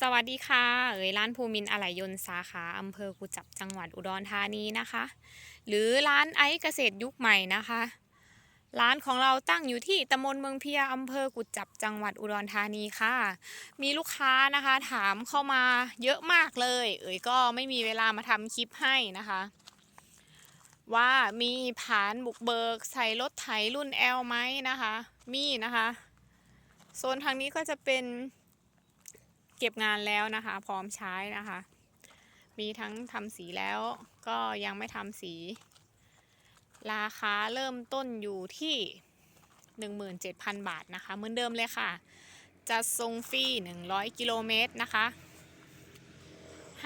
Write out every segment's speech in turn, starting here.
สวัสดีค่ะ เอ๋ยร้านภูมินทร์อะไหล่ยนต์สาขาอำเภอกุจับจังหวัดอุดรธานีนะคะ หรือร้านไอซ์เกษตรยุคใหม่นะคะ ร้านของเราตั้งอยู่ที่ตำบลเมืองเพียอำเภอกุจับจังหวัดอุดรธานีค่ะ มีลูกค้านะคะถามเข้ามาเยอะมากเลย เอ๋ยก็ไม่มีเวลามาทำคลิปให้นะคะ ว่ามีผานบุกเบิกใส่รถไถรุ่น L ไหมนะคะ มีนะคะ โซนทางนี้ก็จะเป็น เก็บงานแล้วนะคะ พร้อมใช้นะคะ มีทั้งทำสีแล้วก็ยังไม่ทำสี ราคาเริ่มต้นอยู่ที่ 17,000 บาทนะคะ เหมือนเดิมเลยค่ะ จะส่งฟรี 100 กิโลเมตรนะคะ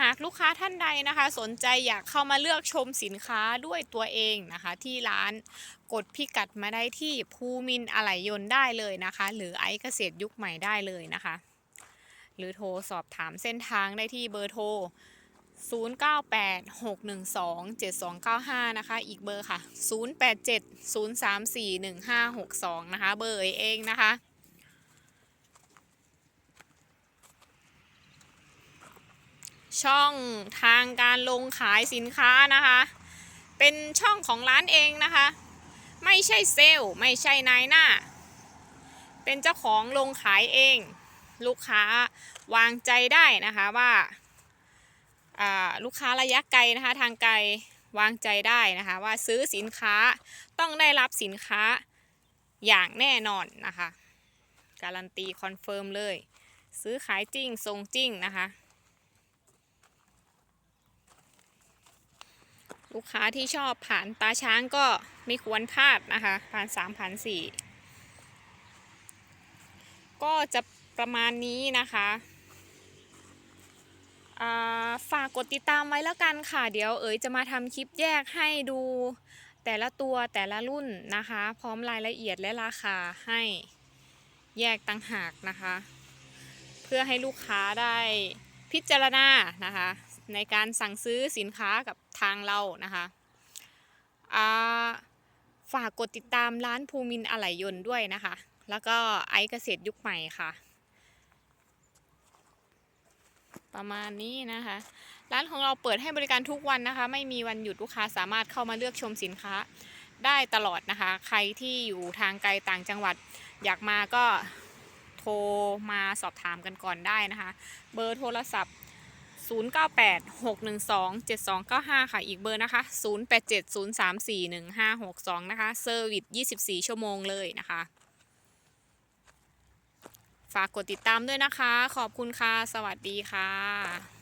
หากลูกค้าท่านใดนะคะ สนใจอยากเข้ามาเลือกชมสินค้าด้วยตัวเองนะคะ ที่ร้านกดพิกัดมาได้ที่ภูมินอะไหล่ยนต์ได้เลยนะคะ หรือไอเกษตรยุคใหม่ได้เลยนะคะ หรือโทรสอบถามเส้นทางได้ที่เบอร์โทร 0986127295 นะคะ อีกเบอร์ค่ะ 0870341562 นะคะ เบอร์เองนะคะ ช่องทางการลงขายสินค้านะคะ เป็นช่องของร้านเองนะคะ ไม่ใช่เซลล์ ไม่ใช่นายหน้า เป็นเจ้าของลงขายเอง ลูกค้าวางใจได้นะคะว่าลูกค้าระยะไกลนะคะทางไกลวางใจได้นะคะ ว่าซื้อสินค้าต้องได้รับสินค้าอย่างแน่นอนนะคะ การันตีคอนเฟิร์มเลย ซื้อขายจริงส่งจริงนะคะ ลูกค้าที่ชอบผ่านตาช้างก็ไม่ควรพลาดนะคะผ่านสามผ่านสี่ก็จะ ประมาณนี้นะคะาฝากกดติดตามไว้แล้วกันค่ะ เดี๋ยวเอ๋ยจะมาทำคลิปแยกให้ดูแต่ละตัวแต่ละรุ่นนะคะ พร้อมรายละเอียดและราคาให้แยกต่างหากนะคะ เพื่อให้ลูกค้าได้พิจารณานะคะ ในการสั่งซื้อสินค้ากับทางเรานะคะาฝากกดติดตามร้านภูมินอะไหล่ยนต์ด้วยนะคะ แล้วก็ไอเกษตรยุคใหม่ค่ะ ประมาณนี้นะคะ ร้านของเราเปิดให้บริการทุกวันนะคะ ไม่มีวันหยุดลูกค้าสามารถเข้ามาเลือกชมสินค้าได้ตลอดนะคะ ใครที่อยู่ทางไกลต่างจังหวัด อยากมาก็โทรมาสอบถามกันก่อนได้นะคะ เบอร์โทรศัพท์ 0986127295 ค่ะ อีกเบอร์นะคะ 0870341562 นะคะ เซอร์วิส 24 ชั่วโมงเลยนะคะ ฝากกดติดตามด้วยนะคะ ขอบคุณค่ะ สวัสดีค่ะ